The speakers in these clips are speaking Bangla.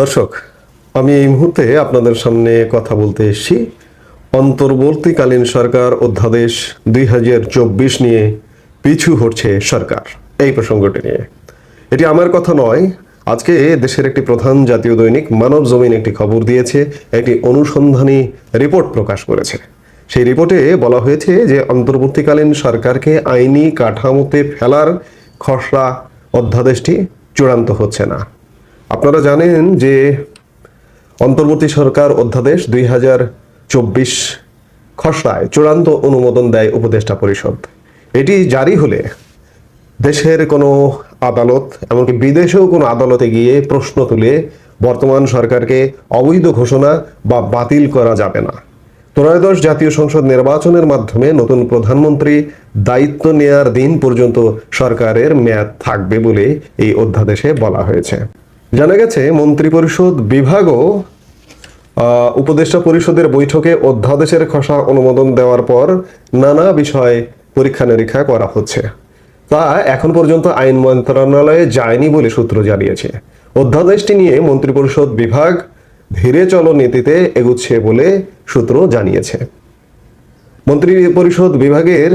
দর্শক, আমি এই মুহূর্তে আপনাদের সামনে কথা বলতে এসেছি। অন্তর্বর্তীকালীন সরকার অধ্যাদেশ দুই হাজার চব্বিশ নিয়ে পিছু হচ্ছে সরকার, এই প্রসঙ্গটি নিয়ে। এটি আমার কথা নয়, আজকে দেশের একটি প্রধান জাতীয় দৈনিক মানব জমিন একটি খবর দিয়েছে, একটি অনুসন্ধানী রিপোর্ট প্রকাশ করেছে। সেই রিপোর্টে বলা হয়েছে যে অন্তর্বর্তীকালীন সরকারকে আইনি কাঠামোতে ফেলার খসড়া অধ্যাদেশটি চূড়ান্ত হচ্ছে না। আপনারা জানেন যে অন্তর্বর্তী সরকার অধ্যাদেশ দুই হাজার চব্বিশ খসড়ায় চূড়ান্ত অনুমোদন দেয় উপদেষ্টা পরিষদ। এটি জারি হলে দেশের কোনো আদালত এমনকি বিদেশেও কোনো আদালতে গিয়ে প্রশ্ন তুলে বর্তমান সরকারকে অবৈধ ঘোষণা বা বাতিল করা যাবে না। ত্রয়োদশ জাতীয় সংসদ নির্বাচনের মাধ্যমে নতুন প্রধানমন্ত্রী দায়িত্ব নেয়ার দিন পর্যন্ত সরকারের মেয়াদ থাকবে বলে এই অধ্যাদেশে বলা হয়েছে। জানা গেছে, মন্ত্রিপরিষদ বিভাগও উপদেষ্টা পরিষদের বৈঠকে অধ্যাদেশের খসড়া অনুমোদন দেওয়ার পর নানা বিষয় পরীক্ষা নিরীক্ষা করা হচ্ছে। তা এখন পর্যন্ত আইন মন্ত্রণালয়ে যায়নি বলে সূত্র জানিয়েছে। অধ্যাদেশটি নিয়ে মন্ত্রিপরিষদ বিভাগ ধীরে চলো নীতিতে এগুচ্ছে বলে সূত্র জানিয়েছে। মন্ত্রী পরিষদ বিভাগের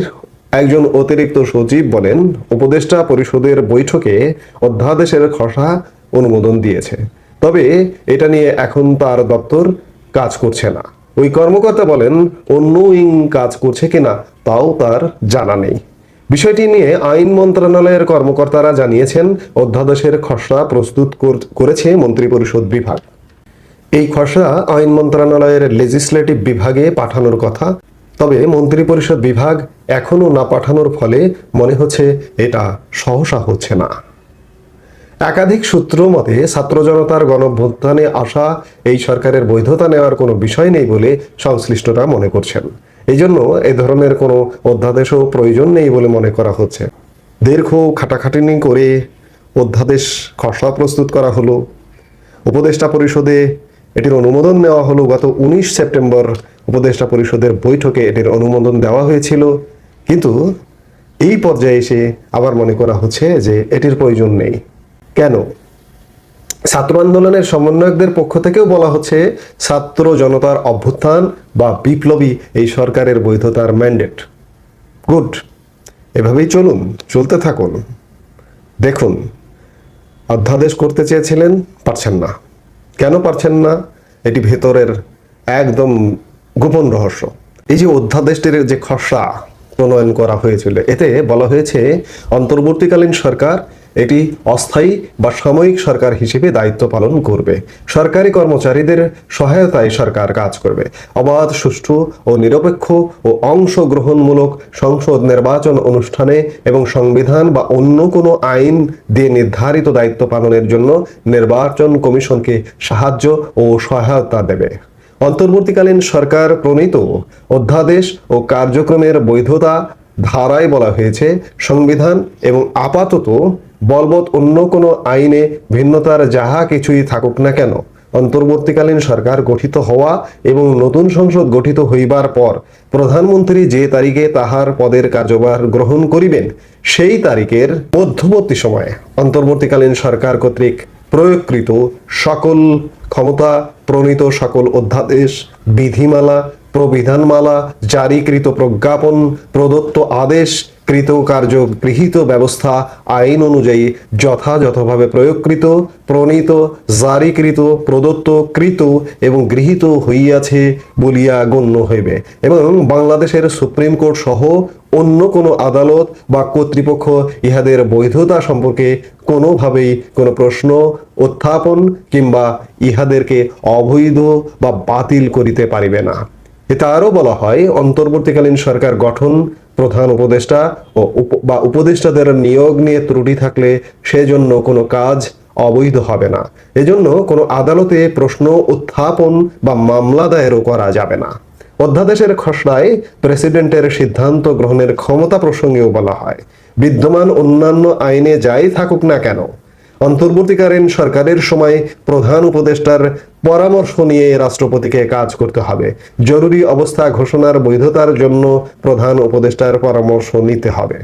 একজন অতিরিক্ত সচিব বলেন, উপদেষ্টা পরিষদের বৈঠকে অধ্যাদেশের খসড়া অনুমোদন দিয়েছে। তবে এটা নিয়ে এখন তার দপ্তর কাজ করছে না। ওই কর্মকর্তা বলেন, অন্য উইং কাজ করছে কিনা তাও তার জানা নেই। বিষয়টি নিয়ে আইন মন্ত্রণালয়ের কর্মকর্তারা জানিয়েছেন, অধ্যাদেশের খসড়া প্রস্তুত কর- করেছে মন্ত্রিপরিষদ বিভাগ। এই খসড়া আইন মন্ত্রণালয়ের লেজিসলেটিভ বিভাগে পাঠানোর কথা তবে মন্ত্রিপরিষদ বিভাগ এখনও না পাঠানোর ফলে মনে হচ্ছে এটা সহসা হচ্ছে না। একাধিক সূত্র মতে ছাত্র জনতার গণভ্যুত্থানে আসা এই সরকারের বৈধতা নেওয়ার কোনো বিষয় নেই বলে সংশ্লিষ্টরা মনে করছেন। এই জন্য এ ধরনের কোনো অধ্যাদেশও প্রয়োজন নেই বলে মনে করা হচ্ছে। দীর্ঘ খাটাখাটিনি করে অধ্যাদেশ খসড়া প্রস্তুত করা হলো। উপদেষ্টা পরিষদে এটির অনুমোদন নেওয়া হলো গত উনিশ সেপ্টেম্বর। উপদেষ্টা পরিষদের বৈঠকে এটির অনুমোদন দেওয়া হয়েছিল। কিন্তু এই পর্যায়ে এসে আবার মনে করা হচ্ছে যে এটির প্রয়োজন নেই। কেন? ছাত্র আন্দোলনের সমন্বয়কদের পক্ষ থেকেও বলা হচ্ছে ছাত্র জনতার অভ্যুত্থান বা বিপ্লবী এই সরকারের বৈধতার ম্যান্ডেট। গুড। এভাবেই চলুন, চলতে থাকুন। দেখুন, অধ্যাদেশ করতে চেয়েছিলেন, পারছেন না। কেন পারছেন না? এটি ভেতরের একদম গোপন রহস্য। এই যে অধ্যাদেশটির যে খসড়া প্রণয়ন করা হয়েছিল, এতে বলা হয়েছে, অন্তর্বর্তীকালীন সরকার এটি অস্থায়ী বা সাময়িক সরকার হিসেবে দায়িত্ব পালন করবে। সরকারি কর্মচারীদের সহায়তায় সরকার কাজ করবে। অবাধ, সুষ্ঠু ও নিরপেক্ষ ও অংশগ্রহণমূলক সংসদ নির্বাচন অনুষ্ঠানে এবং সংবিধান বা অন্য কোনো আইন দিয়ে নির্ধারিত দায়িত্ব পালনের জন্য নির্বাচন কমিশনকে সাহায্য ও সহায়তা দেবে। অন্তর্বর্তীকালীন সরকার প্রণীত অধ্যাদেশ ও কার্যক্রমের বৈধতা ধারায় বলা হয়েছে। সংবিধান এবং আপাতত বলবৎ অন্য কোনো আইনে ভিন্নতার যাহা কিছুই থাকুক না কেন, অন্তর্বর্তীকালীন সরকার গঠিত হওয়া এবং নতুন সংসদ গঠিত হইবার পর প্রধানমন্ত্রী যে তারিখে তাহার পদের কার্যভার গ্রহণ করিবেন, সেই তারিখের মধ্যবর্তী সময়ে অন্তর্বর্তীকালীন সরকার কর্তৃক প্রয়োগকৃত সকল ক্ষমতা, প্রণীত সকল অধ্যাদেশ, বিধিমালা, প্রবিধানমালা, জারিকৃত প্রজ্ঞাপন, প্রদত্ত আদেশ কৃত কার্য গৃহীত ব্যবস্থা আইন অনুযায়ী যথাযথভাবে প্রয়োগকৃত, প্রণীত, জারিকৃত, প্রদত্ত, কৃত এবং গৃহীত হইয়াছে বলিয়া গণ্য হইবে। এবং বাংলাদেশের সুপ্রিম কোর্ট সহ অন্য কোনো আদালত বা কর্তৃপক্ষ ইহাদের বৈধতা সম্পর্কে কোনোভাবেই কোনো প্রশ্ন, উত্থাপন কিংবা ইহাদেরকে অবৈধ বা বাতিল করিতে পারিবে না। এতে আরও বলা হয়, অন্তর্বর্তীকালীন সরকার গঠন, প্রধান উপদেষ্টা ও বা উপদেষ্টাদের নিয়োগ নিয়ে ত্রুটি থাকলে সেজন্য কোনো কাজ অবৈধ হবে না। এজন্য কোনো আদালতে প্রশ্ন উত্থাপন বা মামলা দায়েরও করা যাবে না। অধ্যাদেশের খসড়ায় প্রেসিডেন্টের সিদ্ধান্ত গ্রহণের ক্ষমতা প্রসঙ্গেও বলা হয়, বিদ্যমান অন্যান্য আইনে যাই থাকুক না কেন অন্তর্বর্তীকালীন সরকারের সময় প্রধান উপদেষ্টার পরামর্শ নিয়ে রাষ্ট্রপতিকে কাজ করতে হবে। জরুরি অবস্থা ঘোষণার বৈধতার জন্য প্রধান উপদেষ্টার পরামর্শ নিতে হবে।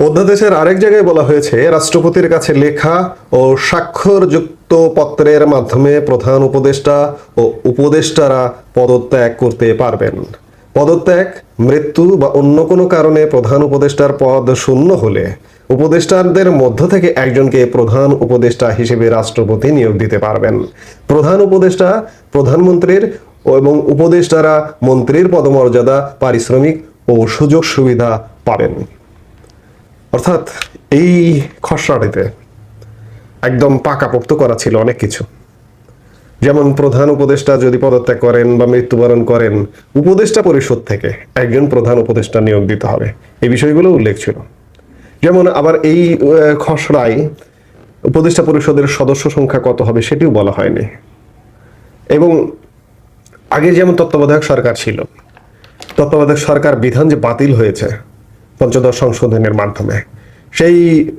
অধ্যাদেশের আরেক জায়গায় বলা হয়েছে, রাষ্ট্রপতির কাছে লেখা ও স্বাক্ষরযুক্ত পত্রের মাধ্যমে প্রধান উপদেষ্টা ও উপদেষ্টারা পদত্যাগ করতে পারবেন। পদত্যাগ, মৃত্যু বা অন্য কোনো কারণে প্রধান উপদেষ্টার পদ শূন্য হলে উপদেষ্টাদের মধ্য থেকে একজনকে প্রধান উপদেষ্টা হিসেবে রাষ্ট্রপতি নিয়োগ দিতে পারবেন। প্রধান উপদেষ্টা, প্রধানমন্ত্রীর এবং উপদেষ্টারা মন্ত্রীর পদমর্যাদা, পারিশ্রমিক ও সুযোগ সুবিধা পাবেন। অর্থাৎ এই খসড়াটিতে একদম পাকাপোক্ত করা ছিল অনেক কিছু। যেমন প্রধান উপদেষ্টা যদি পদত্যাগ করেন বা মৃত্যুবরণ করেন, উপদেষ্টা পরিষদ থেকে একজন প্রধান উপদেষ্টা নিয়োগ দিতে হবে। এই বিষয়গুলো উল্লেখ ছিল। যেমন আবার এই খসড়ায় উপদেষ্টা পরিষদের সদস্য সংখ্যা কত হবে সেটিও বলা হয়নি। এবং আগে যেমন তত্ত্বাবধায়ক সরকার ছিল, তত্ত্বাবধায়ক সরকার বিধান যে বাতিল হয়েছে পঞ্চদশ সংশোধনের মাধ্যমে, সেই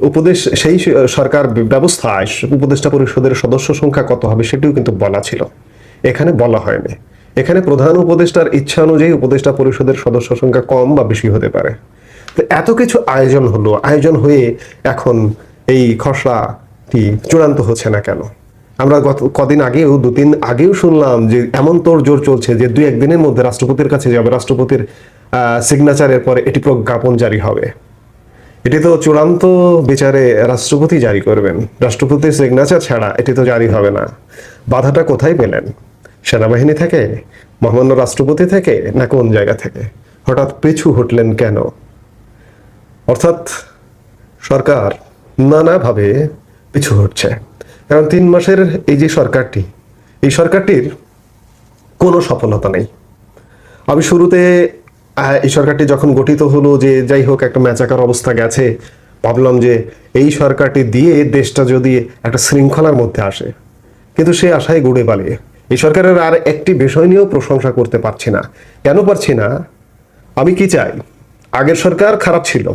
উপদেশ, সেই সরকার ব্যবস্থায় উপদেষ্টা পরিষদের সদস্য সংখ্যা কত হবে সেটিও কিন্তু বলা ছিল। এখানে বলা হয়নি। এখানে প্রধান উপদেষ্টার ইচ্ছা অনুযায়ী উপদেষ্টা পরিষদের সদস্য সংখ্যা কম বা বেশি হতে পারে। এত কিছু আয়োজন হলো, আয়োজন হয়ে এখন এই খসড়াটি চূড়ান্ত হচ্ছে না কেন? আমরা গত কদিন আগেও, দু তিন আগেও শুনলাম যে এমন তোর জোর চলছে যে দুই একদিনের মধ্যে রাষ্ট্রপতির কাছে যাবে, রাষ্ট্রপতির সিগনেচারের পরে এটি প্রজ্ঞাপন জারি হবে। এটি তো চূড়ান্ত বিচারে রাষ্ট্রপতি জারি করবেন। রাষ্ট্রপতির সিগনেচার ছাড়া এটি তো জারি হবে না। বাধাটা কোথায় পেলেন? সেনাবাহিনী থেকে? মহামান্য রাষ্ট্রপতি থেকে? না কোন জায়গা থেকে? হঠাৎ পিছু হটলেন কেন? অর্থাৎ সরকার নানাভাবে পিছু হচ্ছে কারণ তিন মাসের এই যে সরকারটি, এই সরকারটির কোনো সফলতা নেই। আমি শুরুতে এই সরকারটি যখন গঠিত হলো যে যাই হোক একটা ম্যাচাকার অবস্থা গেছে, ভাবলাম যে এই সরকারটি দিয়ে দেশটা যদি একটা শৃঙ্খলার মধ্যে আসে। কিন্তু সে আশায় গুড়ে পালিয়ে। এই সরকারের আর একটি বিষয় নিয়েও প্রশংসা করতে পারছি না। কেন পারছি না? আমি কি চাই? আগের সরকার খারাপ ছিল।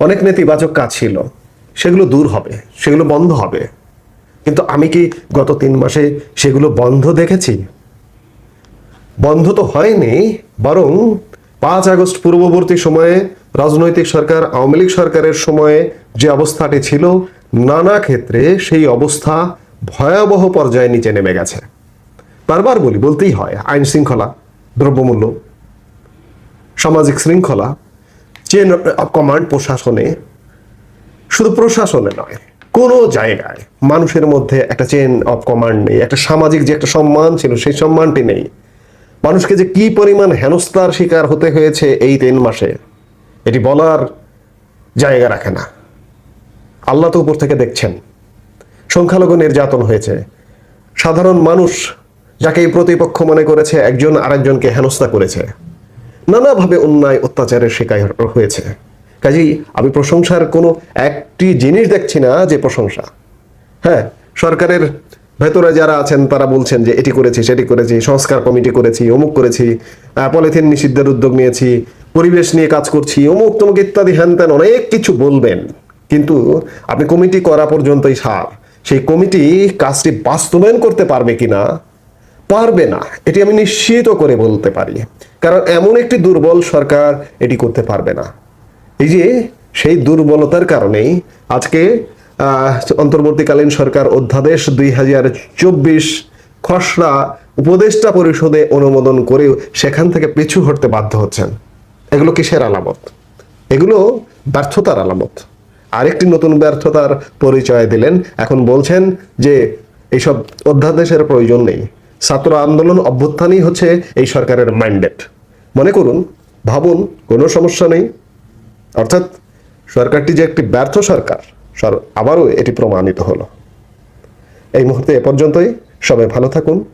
অনেক নেতিবাচক কাজ ছিল। সেগুলো দূর হবে, সেগুলো বন্ধ হবে। কিন্তু আমি কি গত তিন মাসে সেগুলো বন্ধ দেখেছি? বন্ধ তো হয়নি, বরং পাঁচ আগস্ট পূর্ববর্তী সময়ে রাজনৈতিক সরকার, আওয়ামী লীগ সরকারের সময়ে যে অবস্থাটি ছিল, নানা ক্ষেত্রে সেই অবস্থা ভয়াবহ পর্যায়ে নিচে নেমে গেছে। বারবার বলি, বলতেই হয়, আইন শৃঙ্খলা, দ্রব্যমূল্য, সামাজিক শৃঙ্খলা চেন অফ কমান্ড প্রশাসনে, শুধু প্রশাসনে নয়, কোনো জায়গায় মানুষের মধ্যে একটা চেন অফ কমান্ড নেই, একটা সামাজিক যে একটা সম্মান ছিল, সেই সম্মানটি নেই। মানুষকে যে কি পরিমাণ হেনস্থার শিকার হতে হয়েছে এই তিন মাসে, এটি বলার জায়গা রাখে না। আল্লাহ তো উপর থেকে দেখছেন। সংখ্যালঘু নির্যাতন হয়েছে। সাধারণ মানুষ যাকে এই প্রতিপক্ষ মনে করেছে, একজন আরেকজনকে হেনস্থা করেছে। নানাভাবে অন্যায়, অত্যাচারের শিকার হয়েছে। কাজেই আমি প্রশংসার কোনো একটি জিনিস দেখছি না যে প্রশংসা। হ্যাঁ সরকারের ভেতরে যারা আছেন, তারা বলছেন যে এটি করেছি, সেটি করেছি, সংস্কার কমিটি করেছি, অমুক করেছি পলিথিন নিষিদ্ধের উদ্যোগ নিয়েছি, পরিবেশ নিয়ে কাজ করছি, অমুক তমুক ইত্যাদি, হ্যান ত্যান, অনেক কিছু বলবেন। কিন্তু আপনি কমিটি করা পর্যন্তই সার। সেই কমিটি কাজটি বাস্তবায়ন করতে পারবে কিনা পারবে না। এটি আমি নিশ্চিত করে বলতে পারি। কারণ এমন একটি দুর্বল সরকার এটি করতে পারবে না। এই যে, সেই দুর্বলতার কারণেই আজকে অন্তর্বর্তীকালীন সরকার অধ্যাদেশ দুই হাজার চব্বিশ খসড়া উপদেষ্টা পরিষদে অনুমোদন করেও সেখান থেকে পিছু হটতে বাধ্য হচ্ছেন। এগুলো কিসের আলামত? এগুলো ব্যর্থতার আলামত। আরেকটি নতুন ব্যর্থতার পরিচয় দিলেন। এখন বলছেন যে এইসব অধ্যাদেশের প্রয়োজন নেই। ছাত্র আন্দোলন অভ্যুত্থানই হচ্ছে এই সরকারের ম্যান্ডেট মনে করুন, ভাবুন, কোনো সমস্যা নেই। অর্থাৎ সরকারটি যে একটি ব্যর্থ সরকার আবারও এটি প্রমাণিত হলো। এই মুহূর্তে এ পর্যন্তই। সবাই ভালো থাকুন।